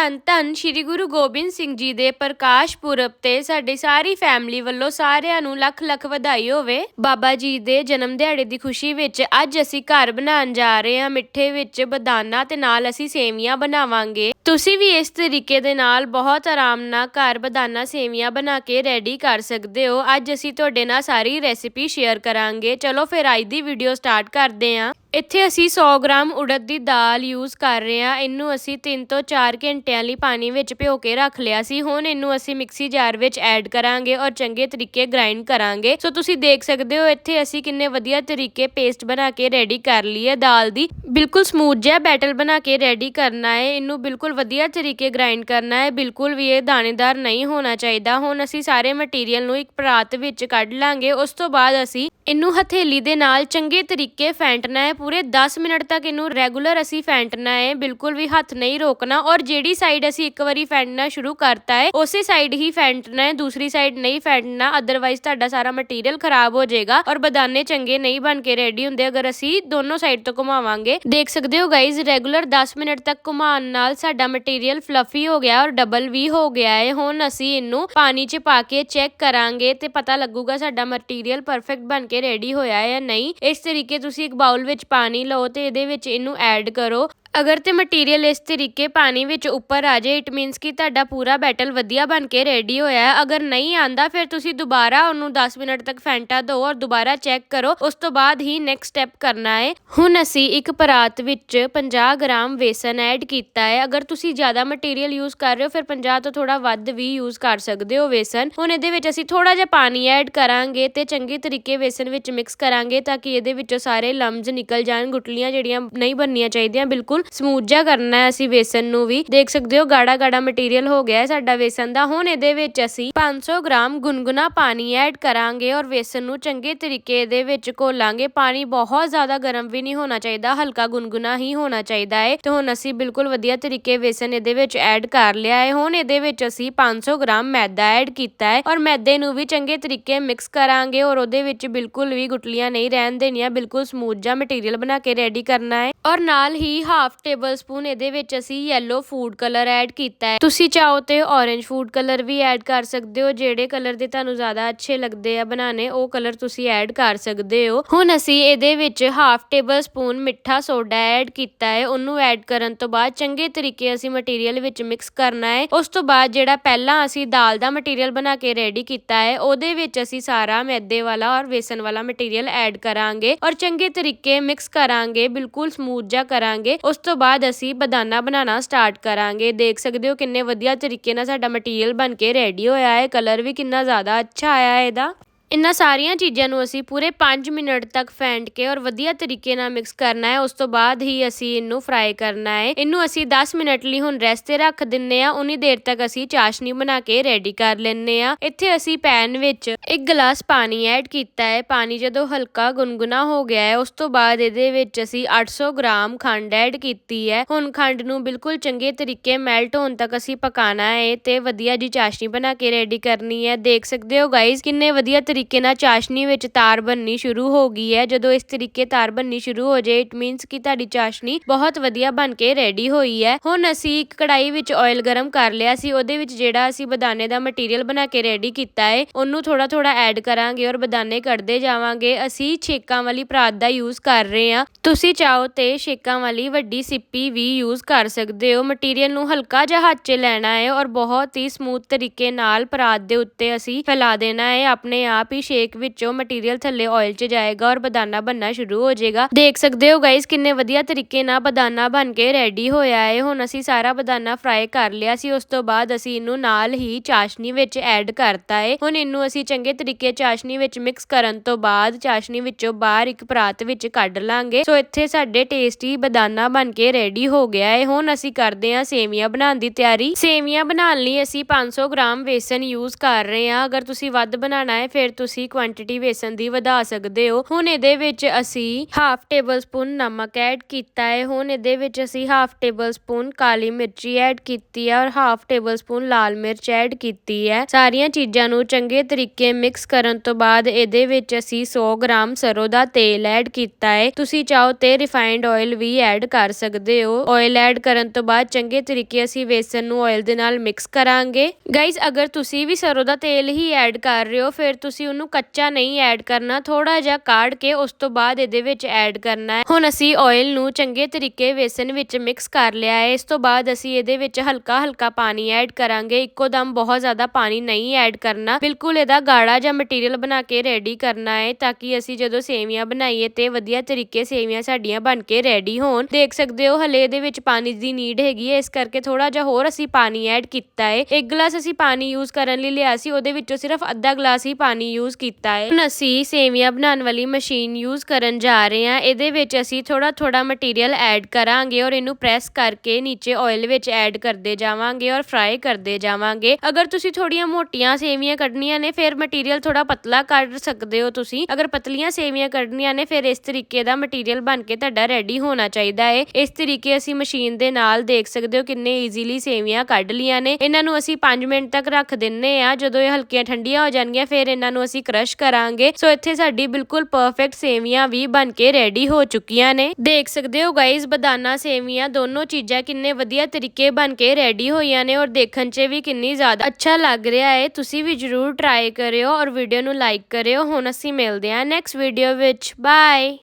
ਧੰਨ ਧੰਨ ਸ੍ਰੀ ਗੁਰੂ ਗੋਬਿੰਦ ਸਿੰਘ ਜੀ ਦੇ ਪ੍ਰਕਾਸ਼ ਪੁਰਬ ਤੇ ਸਾਡੀ ਸਾਰੀ ਫੈਮਿਲੀ ਵੱਲੋਂ ਸਾਰਿਆਂ ਨੂੰ ਲੱਖ ਲੱਖ ਵਧਾਈ ਹੋਵੇ। ਬਾਬਾ ਜੀ ਦੇ ਜਨਮ ਦਿਹਾੜੇ ਦੀ ਖੁਸ਼ੀ ਵਿੱਚ ਅੱਜ ਅਸੀਂ ਘਰ ਬਣਾਉਣ ਜਾ ਰਹੇ ਹਾਂ। ਮਿੱਠੇ ਵਿੱਚ ਬਦਾਨਾ ਤੇ ਨਾਲ ਅਸੀਂ ਸੇਵੀਆਂ ਬਣਾਵਾਂਗੇ। ਤੁਸੀਂ ਵੀ ਇਸ ਤਰੀਕੇ ਦੇ ਨਾਲ ਬਹੁਤ ਆਰਾਮ ਨਾਲ ਘਰ ਬਦਾਨਾ, ਸੇਵੀਆਂ ਬਣਾ ਕੇ ਰੈਡੀ ਕਰ ਸਕਦੇ ਹੋ। ਅੱਜ ਅਸੀਂ ਤੁਹਾਡੇ ਨਾਲ ਸਾਰੀ ਰੈਸਿਪੀ ਸ਼ੇਅਰ ਕਰਾਂਗੇ। ਚਲੋ ਫਿਰ ਅੱਜ ਦੀ ਵੀਡੀਓ ਸਟਾਰਟ ਕਰਦੇ ਹਾਂ। ਇੱਥੇ ਅਸੀਂ 100 ਗ੍ਰਾਮ ਉੜਦ ਦੀ ਦਾਲ ਯੂਜ਼ ਕਰ ਰਹੇ ਹਾਂ। ਇਹਨੂੰ ਅਸੀਂ 3 ਤੋਂ 4 ਘੰਟਿਆਂ ਲਈ ਪਾਣੀ ਵਿੱਚ ਭਿਓ ਕੇ ਰੱਖ ਲਿਆ ਸੀ। ਹੁਣ ਇਹਨੂੰ ਅਸੀਂ ਮਿਕਸੀ ਜਾਰ ਵਿੱਚ ਐਡ ਕਰਾਂਗੇ ਔਰ ਚੰਗੇ ਤਰੀਕੇ ਗ੍ਰਾਈਂਡ ਕਰਾਂਗੇ। ਸੋ ਤੁਸੀਂ ਦੇਖ ਸਕਦੇ ਹੋ, ਇੱਥੇ ਅਸੀਂ ਕਿੰਨੇ ਵਧੀਆ ਤਰੀਕੇ ਪੇਸਟ ਬਣਾ ਕੇ ਰੈਡੀ ਕਰ ਲਈ ਹੈ। ਦਾਲ ਦੀ ਬਿਲਕੁਲ ਸਮੂਥ ਜਿਹਾ ਬੈਟਲ ਬਣਾ ਕੇ ਰੈਡੀ ਕਰਨਾ ਹੈ। ਇਹਨੂੰ ਬਿਲਕੁਲ ਵਧੀਆ ਤਰੀਕੇ ਗ੍ਰਾਈਂਡ ਕਰਨਾ ਹੈ। ਬਿਲਕੁਲ ਵੀ ਇਹ ਦਾਣੇਦਾਰ ਨਹੀਂ ਹੋਣਾ ਚਾਹੀਦਾ। ਹੁਣ ਅਸੀਂ ਸਾਰੇ ਮਟੀਰੀਅਲ ਨੂੰ ਇੱਕ ਪਰਾਤ ਵਿੱਚ ਕੱਢ ਲਾਂਗੇ। ਉਸ ਤੋਂ ਬਾਅਦ ਅਸੀਂ ਇਹਨੂੰ ਹਥੇਲੀ ਦੇ ਨਾਲ ਚੰਗੇ ਤਰੀਕੇ ਫੈਂਟਣਾ ਹੈ। ਪੂਰੇ 10 ਮਿੰਟ ਤੱਕ ਇਹਨੂੰ ਰੈਗੂਲਰ ਅਸੀਂ ਫੈਂਟਣਾ ਹੈ। ਬਿਲਕੁਲ ਵੀ ਹੱਥ ਨਹੀਂ ਰੋਕਣਾ। ਔਰ ਜਿਹੜੀ ਸਾਈਡ ਅਸੀਂ ਇੱਕ ਵਾਰੀ ਫੈਂਟਣਾ ਸ਼ੁਰੂ ਕਰਤਾ ਹੈ, ਉਸੇ ਸਾਈਡ ਹੀ ਫੈਂਟਣਾ ਹੈ। ਦੂਸਰੀ ਸਾਈਡ ਨਹੀਂ ਫੈਂਟਣਾ। ਅਦਰਵਾਈਜ਼ ਤੁਹਾਡਾ ਸਾਰਾ ਮਟੀਰੀਅਲ ਖਰਾਬ ਹੋ ਜਾਏਗਾ ਔਰ ਬਦਾਨੇ ਚੰਗੇ ਨਹੀਂ ਬਣ ਕੇ ਰੈਡੀ ਹੁੰਦੇ। ਅਗਰ ਅਸੀਂ ਦੋਨੋਂ ਸਾਈਡ ਤੋਂ ਘੁਮਾਵਾਂਗੇ, ਦੇਖ ਸਕਦੇ ਹੋ ਗਾਇਜ਼ ਰੈਗੂਲਰ 10 ਮਿੰਟ ਤੱਕ ਘੁਮਾਉਣ ਨਾਲ ਸਾਡਾ ਮਟੀਰੀਅਲ ਫਲਫੀ ਹੋ ਗਿਆ ਔਰ ਡਬਲ ਵੀ ਹੋ ਗਿਆ ਹੈ। ਹੁਣ ਅਸੀਂ ਇਹਨੂੰ ਪਾਣੀ 'ਚ ਪਾ ਕੇ ਚੈੱਕ ਕਰਾਂਗੇ ਤੇ ਪਤਾ ਲੱਗੂਗਾ ਸਾਡਾ ਮਟੀਰੀਅਲ ਪਰਫੈਕਟ ਬਣ ਕੇ ਰੈਡੀ ਹੋਇਆ ਹੈ ਜਾਂ ਨਹੀਂ, ਇਸ ਤਰੀਕੇ ਤੁਸੀਂ ਇੱਕ ਬਾਉਲ ਵਿੱਚ ਪਾਣੀ ਲਓ ਤੇ ਇਹਦੇ ਵਿੱਚ ਇਹਨੂੰ ਐਡ ਕਰੋ। ਅਗਰ ਤੇ ਮਟੀਰੀਅਲ ਇਸ ਤਰੀਕੇ ਪਾਣੀ ਵਿੱਚ ਉੱਪਰ ਆ ਜਾਏ ਇਟ ਮੀਨਸ ਕਿ ਤੁਹਾਡਾ ਪੂਰਾ ਬੈਟਲ ਵਧੀਆ ਬਣ ਕੇ ਰੈਡੀ ਹੋਇਆ ਅਗਰ ਨਹੀਂ ਆਂਦਾ, ਫਿਰ ਤੁਸੀਂ ਦੁਬਾਰਾ ਉਹਨੂੰ 10 ਮਿੰਟ ਤੱਕ ਫੈਂਟਾ ਦਿਓ ਔਰ ਦੁਬਾਰਾ ਚੈੱਕ ਕਰੋ। ਉਸ ਤੋਂ ਬਾਅਦ ਹੀ ਨੈਕਸਟ ਸਟੈਪ ਕਰਨਾ ਹੈ। ਹੁਣ ਅਸੀਂ ਇੱਕ ਪਰਾਤ ਵਿੱਚ 50 ਗ੍ਰਾਮ ਵੇਸਨ ਐਡ ਕੀਤਾ ਹੈ। ਅਗਰ ਤੁਸੀਂ ਜ਼ਿਆਦਾ ਮਟੀਰੀਅਲ ਯੂਜ਼ ਕਰ ਰਹੇ ਹੋ, ਫਿਰ 50 ਤੋਂ ਥੋੜਾ ਵੱਧ ਵੀ ਯੂਜ਼ ਕਰ ਸਕਦੇ ਹੋ ਵੇਸਨ। ਹੁਣ ਇਹਦੇ ਵਿੱਚ ਅਸੀਂ ਥੋੜਾ ਜਿਹਾ ਪਾਣੀ ਐਡ ਕਰਾਂਗੇ ਤੇ ਚੰਗੇ ਤਰੀਕੇ ਵੇਸਨ ਵਿੱਚ ਮਿਕਸ ਕਰਾਂਗੇ ਤਾਂ ਕਿ ਇਹਦੇ ਵਿੱਚੋਂ ਸਾਰੇ ਲੰਮਸ ਨਿਕਲ ਜਾਣ, ਗੁਟਲੀਆਂ ਜਿਹੜੀਆਂ ਨਹੀਂ ਬਣਨੀਆਂ ਚਾਹੀਦੀਆਂ, ਬਿਲਕੁਲ ਸਮੂਥ ਜਿਹਾ ਕਰਨਾ ਹੈ ਅਸੀਂ ਵੇਸਨ ਨੂੰ ਵੀ। ਦੇਖ ਸਕਦੇ ਹੋ ਗਾੜਾ ਗਾੜਾ ਮਟੀਰੀਅਲ ਹੋ ਗਿਆ ਹੈ ਸਾਡਾ ਵੇਸਨ ਦਾ। ਹੁਣ ਇਹਦੇ ਵਿੱਚ ਅਸੀਂ 500 ਗ੍ਰਾਮ ਗੁਨਗੁਨਾ ਪਾਣੀ ਐਡ ਕਰਾਂਗੇ ਔਰ ਵੇਸਨ ਨੂੰ ਚੰਗੇ ਤਰੀਕੇ ਦੇ ਵਿੱਚ ਘੋਲਾਂਗੇ। ਪਾਣੀ ਬਹੁਤ ਜ਼ਿਆਦਾ ਗਰਮ ਵੀ ਨਹੀਂ ਹੋਣਾ ਚਾਹੀਦਾ, ਹਲਕਾ ਗੁਨਗੁਨਾ ਹੀ ਹੋਣਾ ਚਾਹੀਦਾ ਹੈ। ਤੇ ਹੁਣ ਅਸੀਂ ਬਿਲਕੁਲ ਵਧੀਆ ਤਰੀਕੇ ਵੇਸਨ ਇਹਦੇ ਵਿੱਚ ਐਡ ਕਰ ਲਿਆ ਹੈ। ਹੁਣ ਇਹਦੇ ਵਿੱਚ ਅਸੀਂ 500 ਗ੍ਰਾਮ ਮੈਦਾ ਐਡ ਕੀਤਾ ਹੈ ਔਰ ਮੈਦੇ ਨੂੰ ਵੀ ਚੰਗੇ ਤਰੀਕੇ ਮਿਕਸ ਕਰਾਂਗੇ ਔਰ ਉਹਦੇ ਵਿੱਚ ਬਿਲਕੁਲ ਵੀ ਗੁਟਲੀਆਂ ਨਹੀਂ ਰਹਿਣ ਦੇਣੀਆਂ। ਬਿਲਕੁਲ ਸਮੂਥ ਜਿਹਾ ਮਟੀਰੀਅਲ ਬਣਾ ਕੇ ਰੈਡੀ ਕਰਨਾ ਹੈ। ਔਰ ਨਾਲ ਹੀ ਹਾਫ ਹਾਫ ਟੇਬਲ ਸਪੂਨ ਇਹਦੇ ਵਿੱਚ ਅਸੀਂ ਯੈਲੋ ਫੂਡ ਕਲਰ ਐਡ ਕੀਤਾ ਹੈ। ਤੁਸੀਂ ਚਾਹੋ ਤੇ orange ਫੂਡ ਕਲਰ ਵੀ ਐਡ ਕਰ ਸਕਦੇ ਹੋ, ਜਿਹੜੇ ਕਲਰ ਦੇ ਤੁਹਾਨੂੰ ਜ਼ਿਆਦਾ ਅੱਛੇ ਲੱਗਦੇ ਆ ਬਣਾਣੇ ਉਹ ਕਲਰ ਤੁਸੀਂ ਐਡ ਕਰ ਸਕਦੇ ਹੋ। ਹੁਣ ਅਸੀਂ ਇਹਦੇ ਵਿੱਚ ਹਾਫ ਟੇਬਲ ਸਪੂਨ ਮਿੱਠਾ ਸੋਡਾ ਐਡ ਕੀਤਾ ਹੈ, ਉਹਨੂੰ ਐਡ ਕਰਨ ਤੋਂ ਬਾਅਦ ਚੰਗੇ ਤਰੀਕੇ ਅਸੀਂ ਮਟੀਰੀਅਲ ਵਿੱਚ ਮਿਕਸ ਕਰਨਾ ਹੈ। ਉਸ ਤੋਂ ਬਾਅਦ ਜਿਹੜਾ ਪਹਿਲਾਂ ਅਸੀਂ ਦਾਲ ਦਾ ਮਟੀਰੀਅਲ ਬਣਾ ਕੇ ਰੈਡੀ ਕੀਤਾ ਹੈ, ਉਹਦੇ ਵਿੱਚ ਅਸੀਂ ਸਾਰਾ ਮੈਦੇ ਵਾਲਾ ਔਰ ਵੇਸਨ ਵਾਲਾ ਮਟੀਰੀਅਲ ਐਡ ਕਰਾਂਗੇ ਔਰ ਚੰਗੇ ਤਰੀਕੇ ਮਿਕਸ ਕਰਾਂਗੇ, ਬਿਲਕੁਲ ਸਮੂਥ ਜਿਹਾ ਕਰਾਂਗੇ। ਉਸ ਤੋਂ ਬਾਅਦ ਅਸੀਂ ਬਦਾਨਾ ਬਣਾਉਣਾ ਸਟਾਰਟ ਕਰਾਂਗੇ। ਦੇਖ ਸਕਦੇ ਹੋ ਕਿੰਨੇ ਵਧੀਆ ਤਰੀਕੇ ਨਾਲ ਸਾਡਾ ਮਟੀਰੀਅਲ ਬਣ ਕੇ ਰੈਡੀ ਹੋਇਆ ਹੈ। ਕਲਰ ਵੀ ਕਿੰਨਾ ਜ਼ਿਆਦਾ ਅੱਛਾ ਆਇਆ ਹੈ ਇਹਦਾ। ਇਹਨਾਂ ਸਾਰੀਆਂ ਚੀਜ਼ਾਂ ਨੂੰ ਅਸੀਂ ਪੂਰੇ ਪੰਜ ਮਿੰਟ ਤੱਕ ਫੈਂਟ ਕੇ ਔਰ ਵਧੀਆ ਤਰੀਕੇ ਨਾਲ ਮਿਕਸ ਕਰਨਾ ਹੈ, ਉਸ ਤੋਂ ਬਾਅਦ ਹੀ ਅਸੀਂ ਇਹਨੂੰ ਫਰਾਈ ਕਰਨਾ ਹੈ। ਇਹਨੂੰ ਅਸੀਂ 10 ਮਿੰਟ ਲਈ ਹੁਣ ਰੈਸਟ ਤੇ ਰੱਖ ਦਿੰਨੇ ਆ ਉਨੀ ਦੇਰ ਤੱਕ ਅਸੀਂ ਚਾਸ਼ਨੀ ਬਣਾ ਕੇ ਰੈਡੀ ਕਰ ਲੈਨੇ ਆ ਇੱਥੇ ਅਸੀਂ ਪੈਨ ਵਿੱਚ ਇੱਕ ਗਲਾਸ ਪਾਣੀ ਐਡ ਕੀਤਾ ਹੈ। ਪਾਣੀ ਜਦੋਂ ਹਲਕਾ ਗੁਨਗੁਨਾ ਹੋ ਗਿਆ ਹੈ, ਉਸ ਤੋਂ ਬਾਅਦ ਇਹਦੇ ਵਿੱਚ ਅਸੀਂ 800 ਗ੍ਰਾਮ ਖੰਡ ਐਡ ਕੀਤੀ ਹੈ। ਹੁਣ ਖੰਡ ਨੂੰ ਬਿਲਕੁਲ ਚੰਗੇ ਤਰੀਕੇ ਮੈਲਟ ਹੋਣ ਤੱਕ ਅਸੀਂ ਪਕਾਣਾ ਹੈ ਤੇ ਵਧੀਆ ਜੀ ਚਾਸ਼ਨੀ ਬਣਾ ਕੇ ਰੈਡੀ ਕਰਨੀ ਹੈ। ਦੇਖ ਸਕਦੇ ਹੋ ਗਾਇਜ਼ ਕਿੰਨੇ ਵਧੀਆ ਤਰੀਕੇ ਤਰੀਕੇ ਨਾਲ ਚਾਸ਼ਨੀ ਵਿੱਚ ਤਾਰ ਬਣਨੀ ਸ਼ੁਰੂ ਹੋ ਗਈ ਹੈ। ਜਦੋਂ ਇਸ ਤਰੀਕੇ ਤਾਰ ਬਣਨੀ ਸ਼ੁਰੂ ਹੋ ਜਾਏ ਇਟ ਮੀਨਸ ਕਿ ਤੁਹਾਡੀ ਚਾਸ਼ਨੀ ਬਹੁਤ ਵਧੀਆ ਬਣ ਕੇ ਰੈਡੀ ਹੋਈ ਹੈ। ਹੁਣ ਅਸੀਂ ਇੱਕ ਕੜਾਈ ਵਿੱਚ ਆਇਲ ਗਰਮ ਕਰ ਲਿਆ ਸੀ। ਉਹਦੇ ਵਿੱਚ ਜਿਹੜਾ ਅਸੀਂ ਬਦਾਨੇ ਦਾ ਮਟੀਰੀਅਲ ਬਣਾ ਕੇ ਰੈਡੀ ਕੀਤਾ ਹੈ, ਉਹਨੂੰ ਥੋੜਾ ਥੋੜਾ ਐਡ ਕਰਾਂਗੇ ਔਰ ਬਦਾਨੇ ਕੱਢਦੇ ਜਾਵਾਂਗੇ। ਅਸੀਂ ਛੇਕਾਂ ਵਾਲੀ ਪਰਾਤ ਦਾ ਯੂਜ਼ ਕਰ ਰਹੇ ਹਾਂ। ਤੁਸੀਂ ਚਾਹੋ ਤੇ ਛੇਕਾਂ ਵਾਲੀ ਵੱਡੀ ਸਿੱਪੀ ਵੀ ਯੂਜ਼ ਕਰ ਸਕਦੇ ਹੋ। ਮਟੀਰੀਅਲ ਨੂੰ ਹਲਕਾ ਜਿਹਾ ਹੱਥ 'ਚ ਲੈਣਾ ਹੈ ਔਰ ਬਹੁਤ ਹੀ ਸਮੂਥ ਤਰੀਕੇ ਨਾਲ ਪਰਾਤ ਦੇ ਉੱਤੇ ਅਸੀਂ ਫੈਲਾ ਦੇਣਾ ਹੈ। ਆਪਣੇ ਆਪ ਹੀ ਸ਼ੇਕ ਵਿੱਚੋਂ ਮਟੀਰੀਅਲ ਥੱਲੇ ਆਇਲ 'ਚ ਜਾਏਗਾ ਔਰ ਬਦਾਨਾ ਬਣਨਾ ਸ਼ੁਰੂ ਹੋ ਜਾਏਗਾ। ਦੇਖ ਸਕਦੇ ਹੋ ਗਾਇਸ ਕਿੰਨੇ ਵਧੀਆ ਤਰੀਕੇ ਨਾਲ ਬਦਾਨਾ ਬਣ ਕੇ ਰੈਡੀ ਹੋਇਆ ਹੈ। ਹੁਣ ਅਸੀਂ ਸਾਰਾ ਬਦਾਨਾ ਫਰਾਈ ਕਰ ਲਿਆ ਸੀ। ਉਸ ਤੋਂ ਬਾਅਦ ਅਸੀਂ ਇਹਨੂੰ ਨਾਲ ਹੀ ਚਾਸ਼ਨੀ ਵਿੱਚ ਐਡ ਕਰਤਾ ਹੈ। ਹੁਣ ਇਹਨੂੰ ਅਸੀਂ ਚੰਗੇ ਤਰੀਕੇ ਚਾਸ਼ਨੀ ਵਿੱਚ ਮਿਕਸ ਕਰਨ ਤੋਂ ਬਾਅਦ ਚਾਸ਼ਨੀ ਵਿੱਚੋਂ ਬਾਹਰ ਇੱਕ ਪਰਾਤ ਵਿੱਚ ਕੱਢ ਲਾਂਗੇ। ਸੋ ਇੱਥੇ ਸਾਡੇ ਟੇਸਟੀ ਬਦਾਨਾ ਬਣ ਕੇ ਰੈਡੀ ਹੋ ਗਿਆ ਹੈ। ਹੁਣ ਅਸੀਂ ਕਰਦੇ ਹਾਂ ਸੇਵੀਆਂ ਬਣਾਉਣ ਦੀ ਤਿਆਰੀ। ਸੇਵੀਆਂ ਬਣਾਉਣ ਲਈ ਅਸੀਂ 500 ਗ੍ਰਾਮ ਵੇਸਨ ਯੂਜ਼ ਕਰ ਰਹੇ ਹਾਂ। ਅਗਰ ਤੁਸੀਂ ਵੱਧ ਬਣਾਉਣਾ ਹੈ, ਫਿਰ ਤੁਸੀਂ ਕੁਆਂਟੀਟੀ ਵੇਸਣ ਦੀ ਵਧਾ ਸਕਦੇ ਹੋ। ਹੁਣ ਇਹਦੇ ਵਿੱਚ ਅਸੀਂ ਹਾਫ ਟੇਬਲ ਸਪੂਨ ਨਮਕ ਐਡ ਕੀਤਾ ਹੈ। ਹੁਣ ਇਹਦੇ ਵਿੱਚ ਅਸੀਂ ਹਾਫ ਟੇਬਲ ਸਪੂਨ ਕਾਲੀ ਮਿਰਚੀ ਐਡ ਕੀਤੀ ਹੈ ਔਰ ਹਾਫ ਟੇਬਲ ਸਪੂਨ ਲਾਲ ਮਿਰਚ ਐਡ ਕੀਤੀ ਹੈ। ਸਾਰੀਆਂ ਚੀਜ਼ਾਂ ਨੂੰ ਚੰਗੇ ਤਰੀਕੇ ਮਿਕਸ ਕਰਨ ਤੋਂ ਬਾਅਦ ਇਹਦੇ ਵਿੱਚ ਅਸੀਂ 100 ਗ੍ਰਾਮ ਸਰੋਂ ਦਾ ਤੇਲ ਐਡ ਕੀਤਾ ਹੈ। ਤੁਸੀਂ ਚਾਹੋ ਤੇ ਰਿਫਾਈਨਡ ਆਇਲ ਵੀ ਐਡ ਕਰ ਸਕਦੇ ਹੋ। ਆਇਲ ਐਡ ਕਰਨ ਤੋਂ ਬਾਅਦ ਚੰਗੇ ਤਰੀਕੇ ਅਸੀਂ ਵੇਸਣ ਨੂੰ ਆਇਲ ਦੇ ਨਾਲ ਮਿਕਸ ਕਰਾਂਗੇ। ਗਾਇਜ਼ ਅਗਰ ਤੁਸੀਂ ਵੀ ਸਰੋਂ ਦਾ ਤੇਲ ਹੀ ਐਡ ਕਰ ਰਹੇ ਹੋ, ਫਿਰ ਤੁਸੀਂ ਉਹਨੂੰ ਕੱਚਾ ਨਹੀਂ ਐਡ ਕਰਨਾ ਥੋੜਾ ਜਿਹਾ ਕਾੜ ਕੇ ਉਸ ਤੋਂ ਬਾਅਦ ਇਹਦੇ ਵਿੱਚ ਐਡ ਕਰਨਾ ਹੈ। ਹੁਣ ਅਸੀਂ ਆਇਲ ਨੂੰ ਚੰਗੇ ਤਰੀਕੇ ਵੇਸਣ ਵਿੱਚ ਮਿਕਸ ਕਰ ਲਿਆ ਹੈ। ਇਸ ਤੋਂ ਬਾਅਦ ਅਸੀਂ ਇਹਦੇ ਵਿੱਚ ਹਲਕਾ ਹਲਕਾ ਪਾਣੀ ਐਡ ਕਰਾਂਗੇ। ਇੱਕੋ ਦਮ ਬਹੁਤ ਜ਼ਿਆਦਾ ਪਾਣੀ ਨਹੀਂ ਐਡ ਕਰਨਾ। ਬਿਲਕੁਲ ਇਹਦਾ ਗਾੜਾ ਜਾਂ ਮਟੀਰੀਅਲ ਬਣਾ ਕੇ ਰੈਡੀ ਕਰਨਾ ਹੈ ਤਾਂ ਕਿ ਅਸੀਂ ਜਦੋਂ ਸੇਵੀਆਂ ਬਣਾਈਏ ਤੇ ਵਧੀਆ ਤਰੀਕੇ ਸੇਵੀਆਂ ਸਾਡੀਆਂ ਬਣ ਕੇ ਰੈਡੀ ਹੋਣ। ਦੇਖ ਸਕਦੇ ਹੋ, ਹਲੇ ਇਹਦੇ ਵਿੱਚ ਪਾਣੀ ਦੀ ਨੀਡ ਹੈਗੀ ਹੈ। ਇਸ ਕਰਕੇ ਥੋੜਾ ਜਿਹਾ ਹੋਰ ਅਸੀਂ ਪਾਣੀ ਐਡ ਕੀਤਾ ਹੈ। ਇੱਕ ਗਲਾਸ ਅਸੀਂ ਪਾਣੀ ਯੂਜ਼ ਕਰਨ ਲਈ ਲਿਆ ਸੀ। ਉਹਦੇ ਵਿੱਚੋਂ ਸਿਰਫ ਅੱਧਾ ਗਲਾਸ ਹੀ ਪਾਣੀ ਯੂਜ਼ ਕੀਤਾ ਹੈ। ਹੁਣ ਅਸੀਂ ਸੇਵੀਆਂ ਬਣਾਉਣ ਵਾਲੀ ਮਸ਼ੀਨ ਯੂਜ਼ ਕਰਨ ਜਾ ਰਹੇ ਹਾਂ। ਇਹਦੇ ਵਿੱਚ ਅਸੀਂ ਥੋੜਾ ਥੋੜਾ ਮਟੀਰੀਅਲ ਐਡ ਕਰਾਂਗੇ ਔਰ ਇਹਨੂੰ ਪ੍ਰੈਸ ਕਰਕੇ ਨੀਚੇ ਆਇਲ ਵਿੱਚ ਐਡ ਕਰਦੇ ਜਾਵਾਂਗੇ ਔਰ ਫਰਾਈ ਕਰਦੇ ਜਾਵਾਂਗੇ। ਅਗਰ ਤੁਸੀਂ ਥੋੜੀਆਂ ਮੋਟੀਆਂ ਸੇਵੀਆਂ ਕੱਢਣੀਆਂ ਨੇ, ਫਿਰ ਮਟੀਰੀਅਲ ਥੋੜਾ ਪਤਲਾ ਕੱਢ ਸਕਦੇ ਹੋ ਤੁਸੀਂ। ਅਗਰ ਪਤਲੀਆਂ ਸੇਵੀਆਂ ਕੱਢਣੀਆਂ ਨੇ, ਫਿਰ ਇਸ ਤਰੀਕੇ ਦਾ ਮਟੀਰੀਅਲ ਬਣ ਕੇ ਤੁਹਾਡਾ ਰੈਡੀ ਹੋਣਾ ਚਾਹੀਦਾ ਹੈ। ਇਸ ਤਰੀਕੇ ਅਸੀਂ ਮਸ਼ੀਨ ਦੇ ਨਾਲ ਦੇਖ ਸਕਦੇ ਹੋ ਕਿੰਨੇ ਈਜ਼ੀਲੀ ਸੇਵੀਆਂ ਕੱਢ ਲੀਆਂ ਨੇ। ਇਹਨਾਂ ਨੂੰ ਅਸੀਂ 5 ਮਿੰਟ ਤੱਕ ਰੱਖ ਦਿੰਨੇ ਆ ਜਦੋਂ ਇਹ ਹਲਕੀਆਂ ਠੰਡੀਆਂ ਹੋ ਜਾਣਗੀਆਂ, ਫਿਰ ਇਹਨਾਂ ਨੂੰ ਅਸੀਂ ਕ੍ਰਸ਼ ਕਰਾਂਗੇ। ਸੋ ਇੱਥੇ ਸਾਡੀ ਬਿਲਕੁਲ ਪਰਫੈਕਟ ਸੇਵੀਆਂ ਵੀ ਬਣ ਕੇ ਰੈਡੀ ਹੋ ਚੁੱਕੀਆਂ ਨੇ। ਦੇਖ ਸਕਦੇ ਹੋ ਗਾਇਜ਼ ਬਦਾਨਾ ਸੇਵੀਆਂ ਦੋਨੋਂ ਚੀਜ਼ਾਂ ਕਿੰਨੇ ਵਧੀਆ ਤਰੀਕੇ ਬਣ ਕੇ ਰੈਡੀ ਹੋਈਆਂ ਨੇ ਔਰ ਦੇਖਣ 'ਚ ਵੀ ਕਿੰਨੀ ਜ਼ਿਆਦਾ ਅੱਛਾ ਲੱਗ ਰਿਹਾ ਹੈ। ਤੁਸੀਂ ਵੀ ਜਰੂਰ ਟਰਾਈ ਕਰਿਓ ਔਰ ਵੀਡੀਓ ਨੂੰ ਲਾਈਕ ਕਰਿਓ। ਹੁਣ ਅਸੀਂ ਮਿਲਦੇ ਹਾਂ ਨੈਕਸਟ ਵੀਡੀਓ ਵਿੱਚ। ਬਾਏ